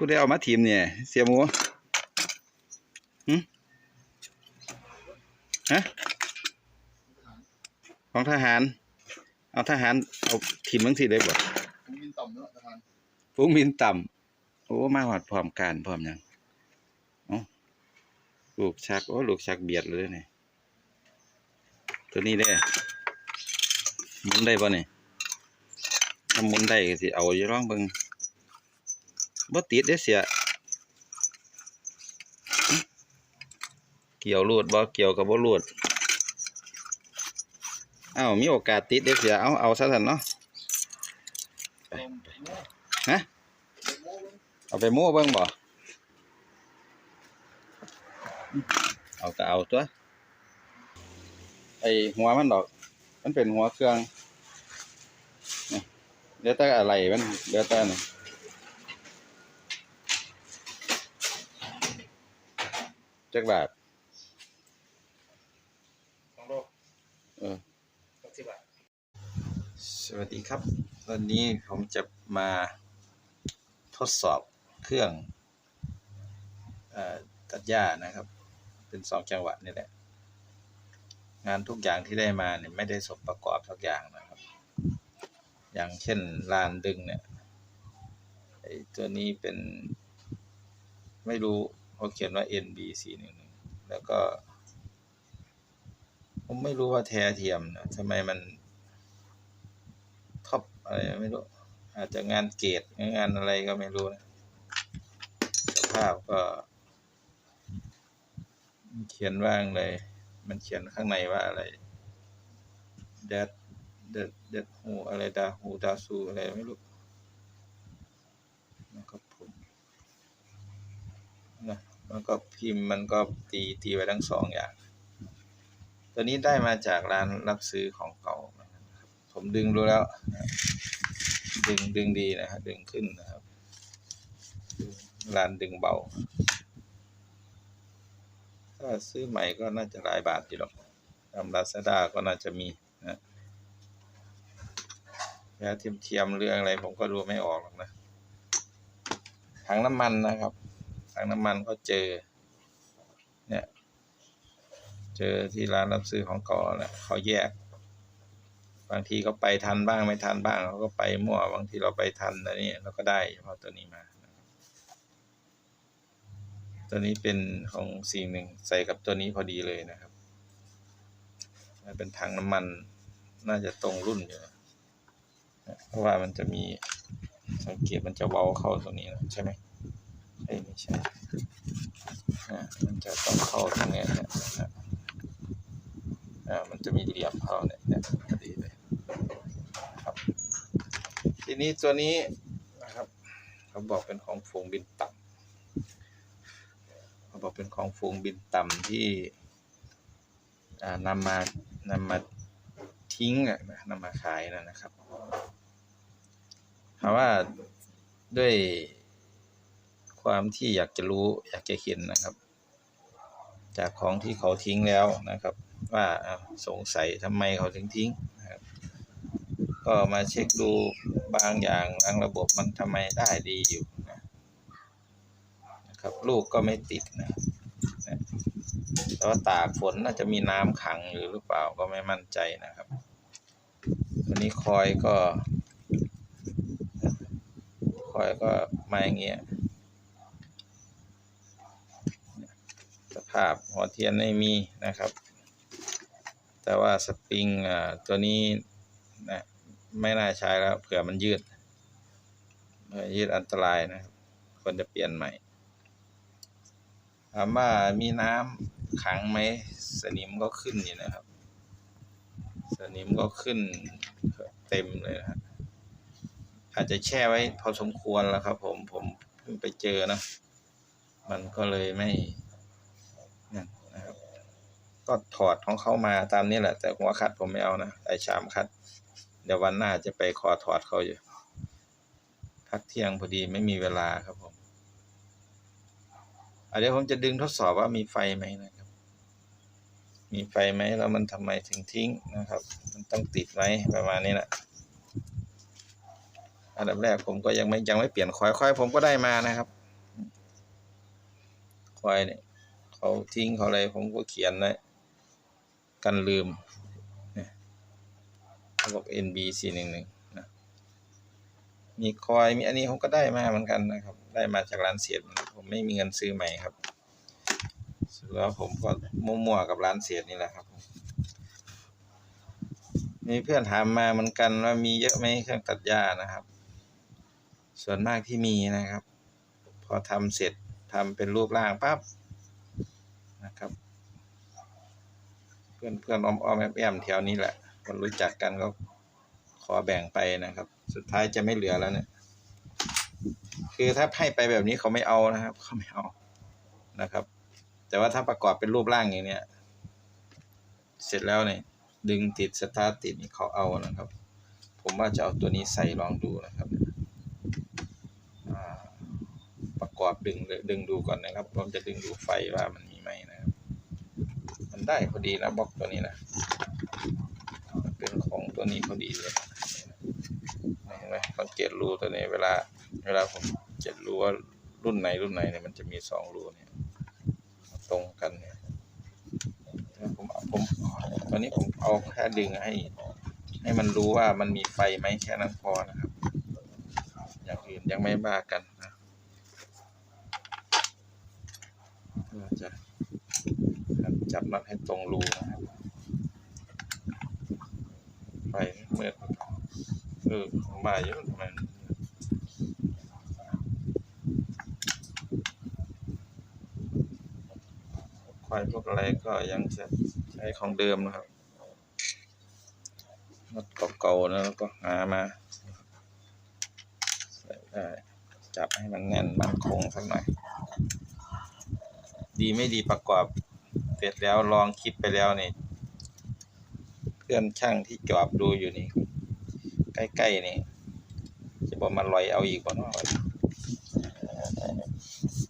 ผู้ได้เอามาทีมเนี่ย เสียหมูหึฮะของทหาร เอาทหาร เอาทีมมังสิได้บ่ผมมินต่ำเนาะประธานฟูงมินต่ำโอ้ มาหอดพร้อมการพร้อมยังอ้าลูกชัก โอ้ ลูกชักเบียดเลยเนี่ยตัวนี้ได้หมุนได้ป่ะนี่ถ้าหมุนได้ก็สิ เอาอยู่ร้องเบิ่ง บ่ติดเด้เสีย เกี่ยวรูดบ่เกี่ยวกับบ่รูดเอ้ามีโอกาสติดเด้เสียเอาเอาซะซั่นเนาะฮะเอาไปโม้เบิ่งบ่เอาก็เอาตัวไอหัวมันดอก มันเป็นหัวเครื่องเดี๋ยวแต่อะไรมันเดี๋ยวแต่นี่ จักบาทสองโลเออหกสิบบาท สวัสดีครับ วันนี้ผมจะมาทดสอบเครื่องเออตัดหญ้านะครับ เป็นสองจังหวะนี่แหละ งานทุกอย่างที่ได้มาเนี่ยไม่ได้สมประกอบทุกอย่างนะครับ อย่างเช่นลานดึงเนี่ยไอ้ตัวนี้เป็นไม่รู้ เขาเขียนว่า NB 4 1 1แล้วก็ ผมไม่รู้ว่าแท้เทียมนะทำไมมันท็อปอะไรไม่รู้ อาจจะงานเกรดงานอะไรก็ไม่รู้นะสภาพก็ เขียนว่างเลย มันเขียนข้างในว่าอะไรเดดเดดเดดหูอะไรดาหูดาซูอะไรไม่รู้นะครับ มันก็พิมพ์มันก็ตีตีไว้ทั้งสองอย่าง ตัวนี้ได้มาจากร้านรับซื้อของเก่า ผมดึงดูแล้ว ดึงดึงดีนะครับดึงขึ้นนะครับ ร้านดึงเบา ถ้าซื้อใหม่ก็น่าจะหลายบาทอยู่หรอกตามลาซาด้าก็น่าจะมีนะแล้เทียมเทียมเรื่องอะไรผมก็ดูไม่ออกหรอกนะถังน้ำมันนะครับ ถังน้ำมันก็เจอ เนี่ย เจอที่ร้านรับซื้อของก่อนะเขาแยก บางทีก็ไปทันบ้างไม่ทันบ้างเขาก็ไปมั่วบางทีเราไปทันนะนี่เราก็ได้เฉพาะตัวนี้มาตัวนี้เป็นของสี่หนึ่งใส่กับตัวนี้พอดีเลยนะครับ เป็นถังน้ำมันน่าจะตรงรุ่นอยู่เพราะว่ามันจะมีสังเกตมันจะเว้าเข้าตรงนี้นะใช่ไหม เอ้ไม่ใช่อ่ามันจะต้องเข้าตรงนี้นี่ยนะอ่ามันจะมีเหลี่ยมเข้าเนี่ยเนี่ยพอดีเลยครับ ทีนี้ตัวนี้นะครับเขาบอกเป็นของฝูงบินต่ำเขาบอกเป็นของฝูงบินต่ำที่อ่านำมานำมาทิ้งอะนะนำมาขายนะนะครับถามว่าด้วย ความที่อยากจะรู้อยากจะเห็นนะครับ จากของที่เขาทิ้งแล้วนะครับ ว่าสงสัยทำไมเขาถึงทิ้งนะครับ ก็มาเช็คดูบางอย่างบางระบบมันทำไมได้ดีอยู่นะครับ ลูกก็ไม่ติดนะครับนะแต่ว่าตากฝนน่าจะมีน้ำขังอยู่หรือเปล่าก็ไม่มั่นใจนะครับวันนี้คอยก็คอยก็มาอย่างเงี้ย ภาพหัวเทียนไม่มีนะครับ แต่ว่าสปริงตัวนี้นะไม่น่าใช้แล้วเผื่อมันยืดยืดอันตรายนะครับควรจะเปลี่ยนใหม่ถามว่ามีน้ำขังไหมสนิมก็ขึ้นอยู่นะครับ สนิมก็ขึ้นเต็มเลยนะครับอาจจะแช่ไว้พอสมควรแล้วครับ ผมผมเพิ่งไปเจอนะมันก็เลยไม่ ก็ถอดของเขามาตามนี้แหละ แต่หัวขัดผมไม่เอานะไอชามขัด เดี๋ยววันหน้าจะไปขอถอดเขาอยู่พักเที่ยงพอดีไม่มีเวลาครับผมเดี๋ยวผมจะดึงทดสอบว่ามีไฟไหมนะครับ มีไฟไหมแล้วมันทำไมถึงทิ้งนะครับ มันต้องติดไหมประมาณนี้แหละอันดับแรกผมก็ยังไม่ยังไม่เปลี่ยนคอยคอยผมก็ได้มานะครับ ควายเนี่ยเขาทิ้งเขาอะไรผมก็เขียนไว้ กันลืมเนี่ยเขาบ NB 4 1 1นะมีคอยมีอันนี้ผมก็ได้มาเหมือนกันนะครับ ได้มาจากร้านเสียดผมไม่มีเงินซื้อใหม่ครับแล้วผมก็มั่วๆกับร้านเสียดนี่แหละครับ มีเพื่อนถามมาเหมือนกันว่ามีเยอะไหมเครื่องตัดหญ้านะครับ ส่วนมากที่มีนะครับ พอทำเสร็จทำเป็นรูปร่างปั๊บนะครับ เพื่อนเพื่อนอ้อมอ้อมแอมแอมแถวนี้แหละ คนรู้จักกันก็ขอแบ่งไปนะครับ สุดท้ายจะไม่เหลือแล้วเนี่ย คือถ้าให้ไปแบบนี้เขาไม่เอานะครับ เขาไม่เอานะครับ แต่ว่าถ้าประกอบเป็นรูปร่างอย่างเนี้ย เสร็จแล้วเนี่ยดึงติดสตาร์ติดนี่เขาเอานะครับ ผมว่าจะเอาตัวนี้ใส่ลองดูนะครับประกอบดึงดึงดูก่อนนะครับ ผมจะดึงดูไฟว่ามันมีไหมนะ มันได้พอดีนะบล็อกตัวนี้นะมันเป็นของตัวนี้พอดีเลยเห็นไหมสังเกตรูตัวนี้เวลา เวลาผมจะรู้ว่ารุ่นไหนรุ่นไหนเนี่ยมันจะมีสองรูเนี่ยตรงกันเนี่ยผมเอาผมตอนนี้ผมเอาแค่ดึงให้ ให้มันรู้ว่ามันมีไฟไหมแค่นั้นพอนะครับ อย่างอื่นยังไม่บ้ากันนะเราจะ จับน็อตให้ตรงรูนะครับไฟเมื่อเออมว่าอยู่มันควายพวกอะไรก็ยังจะใช้ของเดิมนะครับน็อตเก่าๆนะแล้วก็หามาใส่ได้จับให้มันแน่นมันคงสักหน่อยดีไม่ดีประกอบ เสร็จแล้วลองคลิปไปแล้วนี่ เพื่อนช่างที่จอบดูอยู่นี่ ใกล้ๆนี่ จะบอกมาลอยเอาอีกบ่เนาะ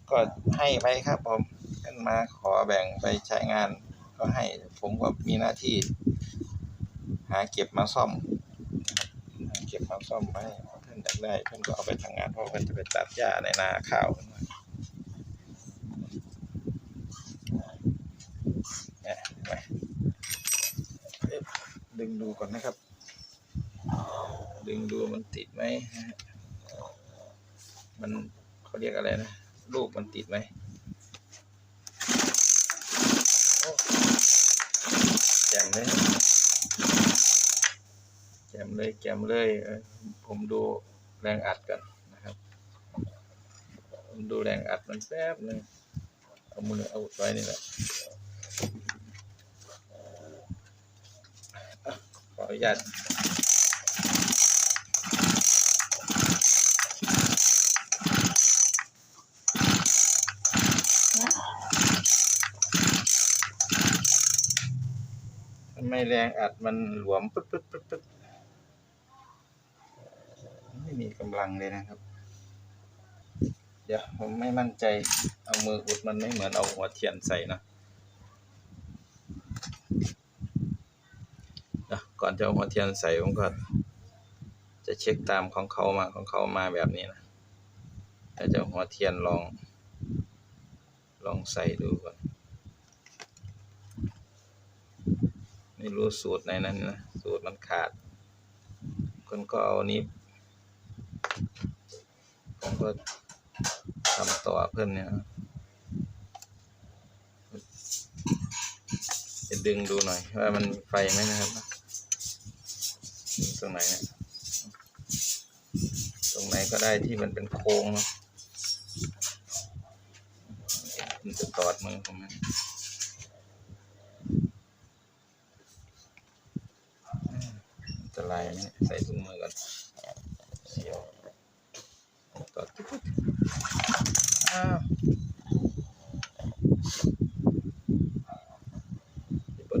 ก็ให้ไปครับผมขึ้นมาขอแบ่งไปใช้งาน ก็ให้ผมก็มีหน้าที่ หาเก็บมาซ่อมหาเก็บมาซ่อมไว้เพื่อนอยากได้เพื่อนก็เอาไปทำงานเพราะเพื่อนจะไปตัดหญ้าในนาข้าวเนี่ยเห็น ไหมเอ๊ะดึงดูก่อนนะครับ ดึงดูมันติดไหมฮะมันเขาเรียกอะไรนะลูกมันติดไหมแจมเลยแจมเลยแจมเลย ผมดูแรงอัดกันนะครับ ผมดูแรงอัดมันแป๊บนึงเอามือเอาไว้นี่แหละ อะขออนุญาตทำไมแรงอัดมันหลวมปึ๊ดปึ๊ดปึ๊ดปึ๊ดไม่มีกำลังเลยนะครับ เดี๋ยวผมไม่มั่นใจ เอามืออุดมันไม่เหมือนเอาหัวเทียนใส่นะเดี๋ยว ก่อนจะเอาหัวเทียนใส่ผมก็จะเช็คตามของเขามาของเขามาแบบนี้นะแต่จะหัวเทียนลอง ลองใส่ดูก่อนไม่รู้สูตรไหนนั้นนะ สูตรมันขาด คนก็เอานี้ผมก็ทำต่อเพื่อนเนี่ยจะดึงดูหน่อยว่ามันไฟไหมนะครับ ตรงไหนเนี่ยตรงไหนก็ได้ที่มันเป็นโค้งเนาะมันจะตอดมือผมนะอันตรายไหมเนี่ยใส่ถุงมือก่อนเสียวต่อตุ๊บอ้าว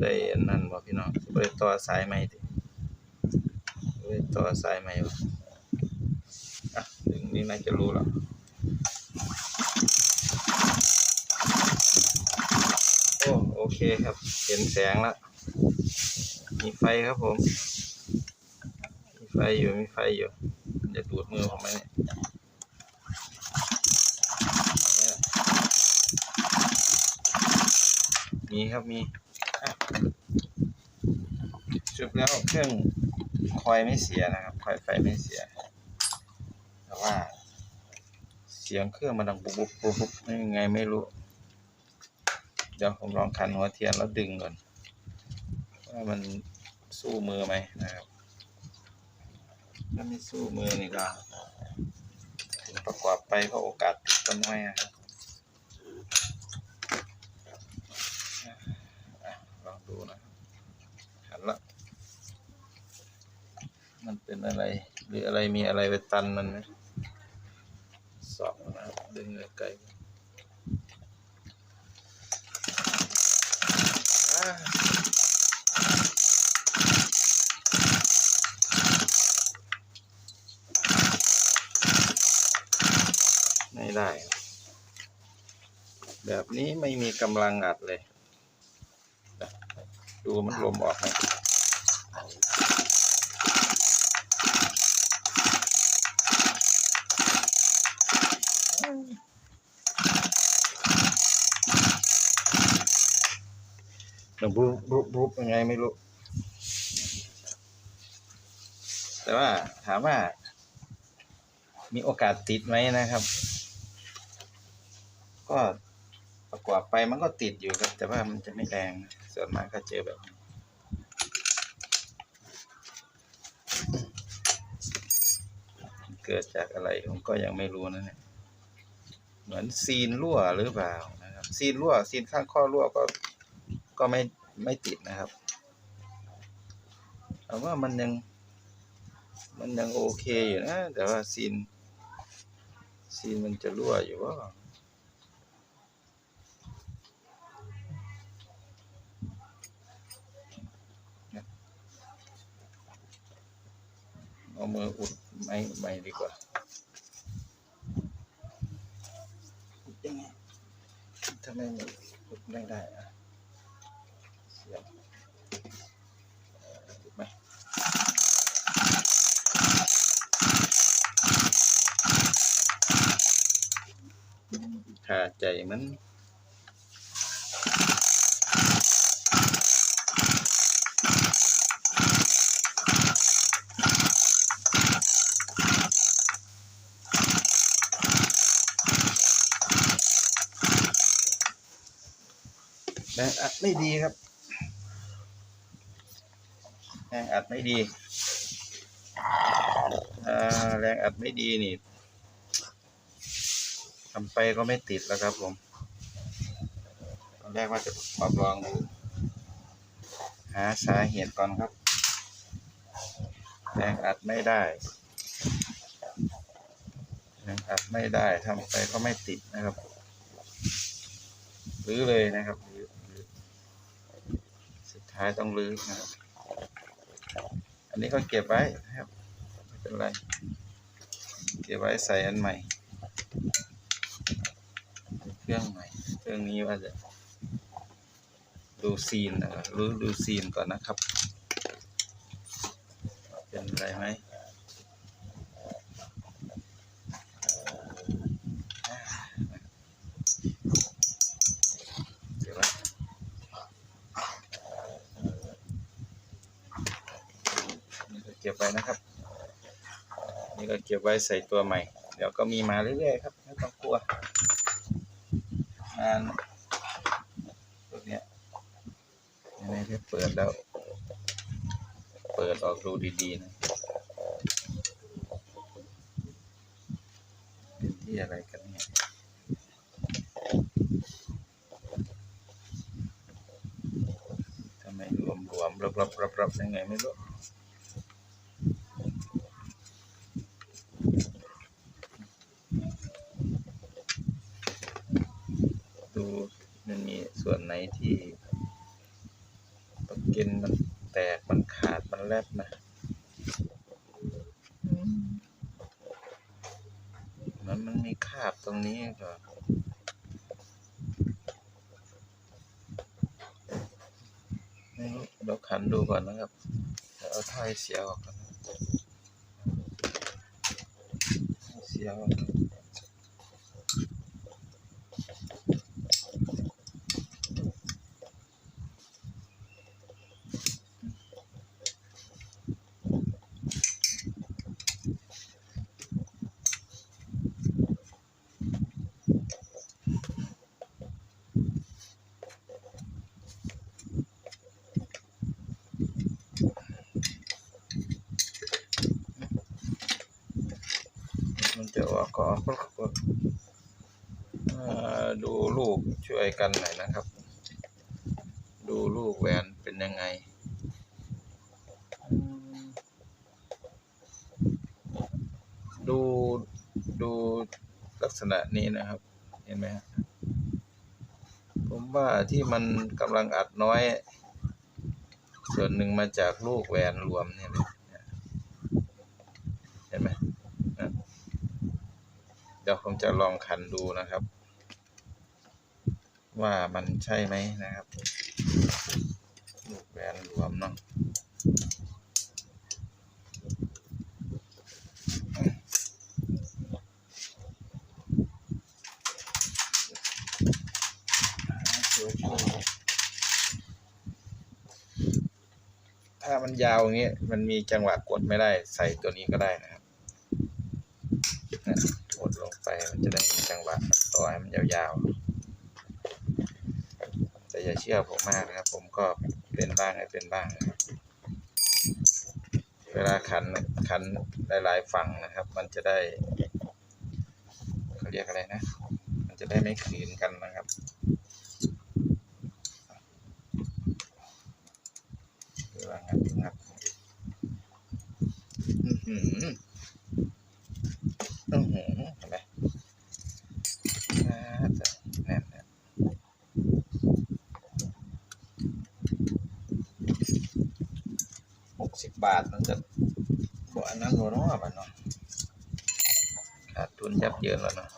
ได้อันนั่นบ่พี่น้องบ่ได้ต่อสายใหม่ติ อสายใหม่บ่อะดึงนี่น่าจะรู้แล้วโอ้โอเคครับ เห็นแสงแล้ว มีไฟครับผม มีไฟอยู่มีไฟอยู่จะดูดมือผมไหมเนี่ยมีครับมีจุดแล้วเครื่อง อยไม่เสียนะครับ คอยไฟไม่เสีย แต่ว่า เสียงเครื่องมันดังปุ๊บปุ๊บปุ๊บปุ๊บยังไงไม่รู้ เดี๋ยวผมลองคันหัวเทียนแล้วดึงก่อน ว่ามันสู้มือไหมนะครับ ถ้าไม่สู้มือนี่ก็ถึงประกอบไปก็โอกาสติดก็น้อยนะครับลองดูนะครับหันละ มันเป็นอะไร หรืออะไรมีอะไรไปตันมันไหมสอบนะดึงไกลไม่ได้ แบบนี้ไม่มีกำลังอัดเลย ดูมันลมออกไหม มันบุบบุบบุบยังไงไม่รู้ แต่ว่าถามว่า มีโอกาสติดไหมนะครับ ก็ประกอบไปมันก็ติดอยู่ครับ แต่ว่ามันจะไม่แรงส่วนมากก็เจอแบบนี้เกิดจากอะไรผมก็ยังไม่รู้นะเนี่ย เหมือนซีนรั่วหรือเปล่านะครับ ซีนรั่วซีนข้างข้อรั่วก็ก็ไม่ไม่ติดนะครับแต่ว่ามันยัง มันยังโอเคอยู่นะ แต่ว่าซีน ซีนมันจะรั่วอยู่ว่าเอามืออุดไม่ไม่ดีกว่า อุดยังไงทำไมมันอุดไม่ได้อะเสียบเอ่ออุดไหมขาใจมัน แรงอัดไม่ดีครับแรงอัดไม่ดีอ่าแรงอัดไม่ดีนี่ทำไปก็ไม่ติดแล้วครับผมตอนแรกว่าจะปรับลองดูหาสาเหตุก่อนครับ แรงอัดไม่ได้แรงอัดไม่ได้ทำไปก็ไม่ติดนะครับรื้อเลยนะครับ ท้ายต้องลื้อนะครับ อันนี้ก็เก็บไว้ครับไม่เป็นไร เก็บไว้ใส่อันใหม่ เครื่องใหม่ เครื่องนี้ว่าจะดูซีนนะครับรู้ดูซีนก่อนนะครับ เป็นไรไหมเดี๋ยวไว้นี่ก็เก็บไว้นะครับ นี่ ก็เก็บไว้ใส่ตัวใหม่ เดี๋ยวก็มีมาเรื่อยๆครับไม่ต้องกลัวงานพวเนี้ยยังไงที่เปิดแล้ว เปิดออกดูดีๆนะเป็นที่อะไรกันเนี่ยทำไมรวมๆรับรับรับรับยังไงไม่รู้ดูมันมีส่วนไหนที่ปากเกินมันแตกมันขาดมัน แลบนะมันมันมีคราบตรงนี้ก็ไม่รู้เราขันดูก่อนนะครับเดี๋ยวเอาท้ายเสียออกก่อนนะเสียออก จะออกก็ออกก็ก ขอ,อดูลูกช่วยกันหน่อยนะครับ ดูลูกแหวนเป็นยังไงดูดูลักษณะนี้นะครับ เห็นไหมผมว่าที่มันกำลังอัดน้อย ส่วนหนึ่งมาจากลูกแหวนรวมเนี่ยเลยเห็นไหมนะเดี๋ยวผมจะลองคันดูนะครับ ว่ามันใช่ไหมนะครับลูกแหวนรวมเนาะถ้ามันยาวอย่างเงี้ยมันมีจังหวะกดไม่ได้ใส่ตัวนี้ก็ได้นะครับเนี่ยกดลงไปมัน จังหวะต่อให้มันยาวๆ แต่อย่าเชื่อผมมากนะครับ ผมก็เป็นบ้างให้เป็นบ้างนะครับเวลาขันขันหลายๆฝั่งนะครับ มันจะได้เขาเรียกอะไรนะ มันจะได้ไม่ขืนกันนะครับหรือว่างัดงัดอื้อหืออื้อหือเห็นไหมอ่าจะแน่นแน่นหกสิ บาทมันจะบ่อันนั้นบ่เนาะมันเนาะขาดทุนยับเยินแล้วเนาะ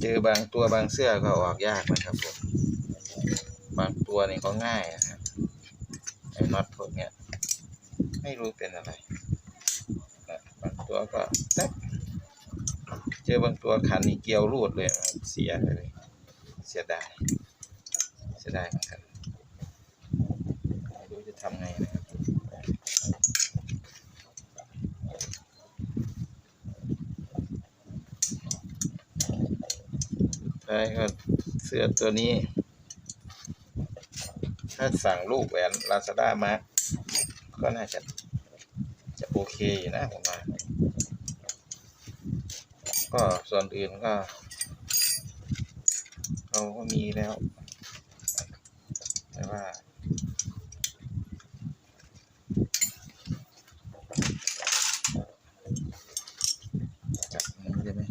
เจอบางตัวบางเสื้อก็ออกยากนะครับผม บางตัวนี่ก็ง่ายนะครับไอ้น็อตพวกเนี้ย ไม่รู้เป็นอะไร ตัวก็แป๊บเจอบางตัวขันนี่เกลียวรูดเลยเสียไปเลยเสียดายเสียดายเหมือนกันไม่รู้จะทำไงนะครับใช่ก็เสื้อตัวนี้ ถ้าสั่งลูกแหวนลาซาด้ามา ก็น่าจะจะโอเคอยู่นะผมว่า ก็ส่วนอื่นก็ เราก็มีแล้ว แต่ว่า จับมันได้ไหม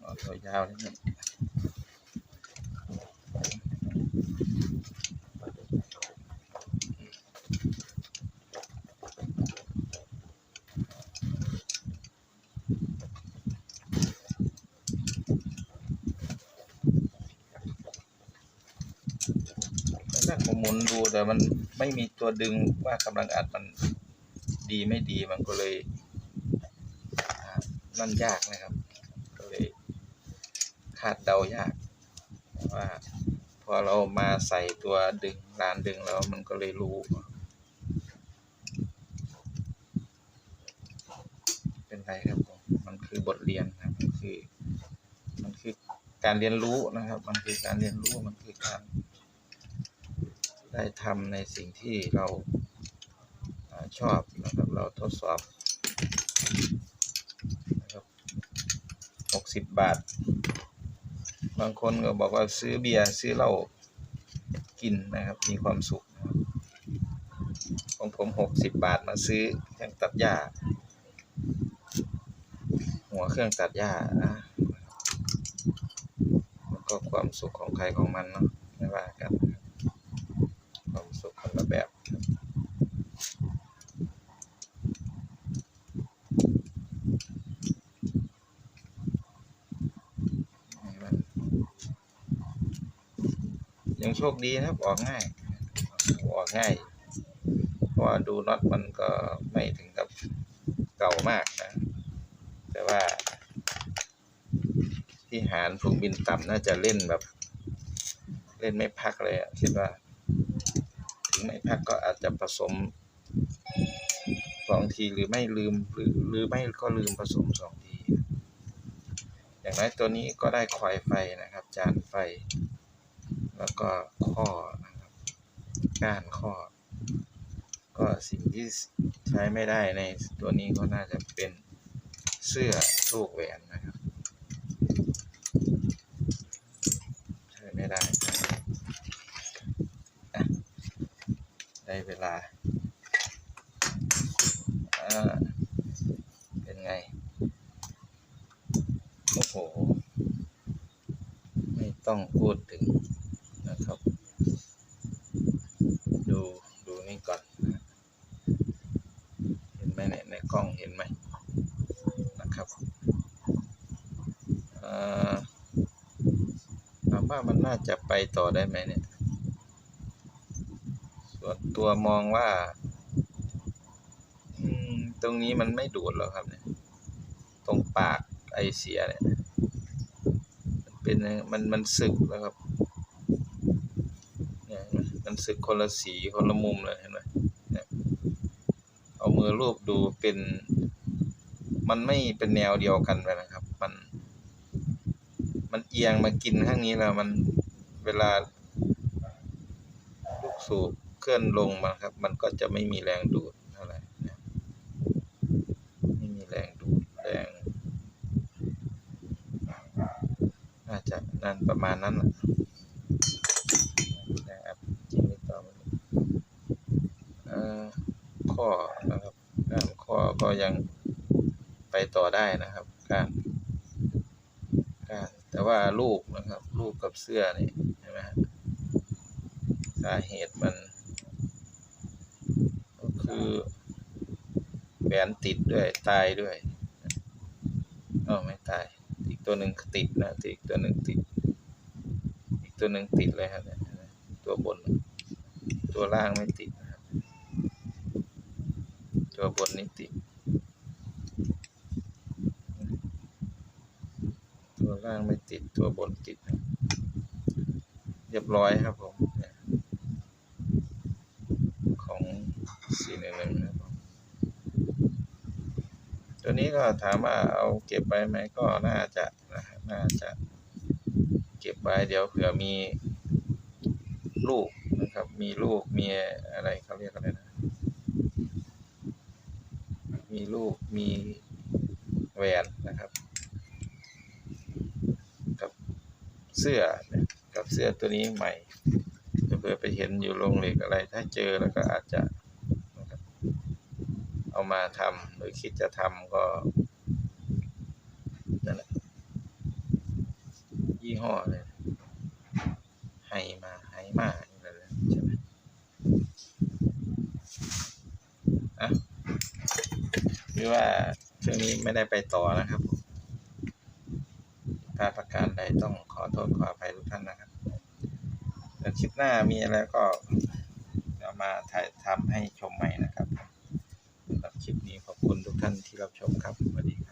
เอาตัวยาวนิดนึง นั่ง ผมหมุนดูแต่มันไม่มีตัวดึงว่ากำลังอัดมันดีไม่ดีมันก็เลยอ่านั่นยากนะครับ ก็เลยคาดเดายากว่าพอเรามาใส่ตัวดึงลานดึงแล้วมันก็เลยรู้เป็นไรครับผมมันคือบทเรียนครับมันคือ มันคือการเรียนรู้นะครับ มันคือการเรียนรู้มันคือการ ได้ทำในสิ่งที่เราชอบนะครับเราทดสอบนะครับหกสิบาท บางคนก็บอกว่าซื้อเบียร์ซื้อเหล้ากินนะครับ มีความสุขของผมหกสิบาทมาซื้อเครื่องตัดหญ้า หัวเครื่องตัดหญ้านะก็ความสุขของใครของมันเนาะไม่ว่ากันนะครับ ความสุขคนละแบบครับยังโช คดีนะครับ ออกง่าย ออกง่าย เพราะว่าดูน็อตมันก็ไม่ถึงกับเก่ามากนะ แต่ว่า ที่หารฝูงบินต่ำน่าจะเล่นแบบ เล่นไม่พักเลยอะคิดว่า ถึงไม่พักก็อาจจะผสมสองทีหรือไม่ลืมหรือหรือไม่ก็ลืมผสมสองที อย่างน้อยตัวนี้ก็ได้คอยไฟนะครับ จานไฟ แล้วก็ข้อนะครับก้านข้อ ก็สิ่งที่ใช้ไม่ได้ในตัวนี้ก็น่าจะเป็นเสื้อลูกแหวนนะครับใช้ไม่ได้นะครับอะได้เวลาเป็นไง โอ้โห ไม่ต้องพูดถึงนะครับ ดูดูนี่ก่อนนะเห็นไหมเนี่ยในกล้องเห็นไหมนะครับเอ่อถามว่ามั น่าจะไปต่อได้ไหมเนี่ย ส่วนตัวมองว่า ตรงนี้มันไม่ดูดหรอกครับเนี่ย ตรงปากไอเสียเนี่ย มันเป็นมันมันสึกแล้วครับเนี่ยมมันสึกคนละสีคนละมุมเลยเห็นไหมเนี่ยเอามือรูปดูเป็นมันไม่เป็นแนวเดียวกันไปนะครับ มัน มันเอียงมากินข้างนี้แล้วมัน เวลาลูกสูบเคลื่อนลงมาครับ มันก็จะไม่มีแรงดูดเท่าไหร่นะไม่มีแรงดูดแรงน่าจะนั่นประมาณนั้นนะนะครับจริงหรือเปล่าไม่รู้เอ่อข้อนะครับก้านข้อก็ยังไปต่อได้นะครับก้านก้านแต่ว่าลูกนะครับ ลูกกับเสื้อนี่เห็นไหมฮะสาเหตุมัน ก็คือแหวนติดด้วย ตายด้วยอ๋อไม่ตาย อีกตัวหนึ่งติดนะอีกตัวหนึ่งติด อีกตัวหนึ่งติดเลยครับตัวบน ตัวล่างไม่ติดนะครับตัวบนนี่ติด ตัวล่างไม่ติด ตัวบนติด เรียบร้อยครับผม ของสี่หนึ่งหนึ่งนะครับผม ตัวนี้ก็ถามว่าเอาเก็บไว้ไหมก็น่าจะนะน่าจะเก็บไว้เดี๋ยวเผื่อมีลูกนะครับ มีลูกมีอะไรเขาเรียกอะไรนะ มีลูกมีแหวนนะครับ กับเสื้อนี่ยกับเสื้อตัวนี้ใหม่เผื่อไปเห็นอยู่โรงเหล็กอะไร ถ้าเจอแล้วก็อาจจะ มาทำหรือคิดจะทำก็นั่นแหละยี่ห้อเลยไฮมาไฮมาอะไรเลยใช่ไหมอะหรือว่าช่วงนี้ไม่ได้ไปต่อนะครับถ้าประการใดต้องขอโทษขออภัยทุกท่านนะครับแล้วคลิปหน้ามีอะไรก็เอามาถ่ายทำให้ชมใหม่นะ คลิปนี้ขอบคุณทุกท่านที่รับชมครับสวัสดี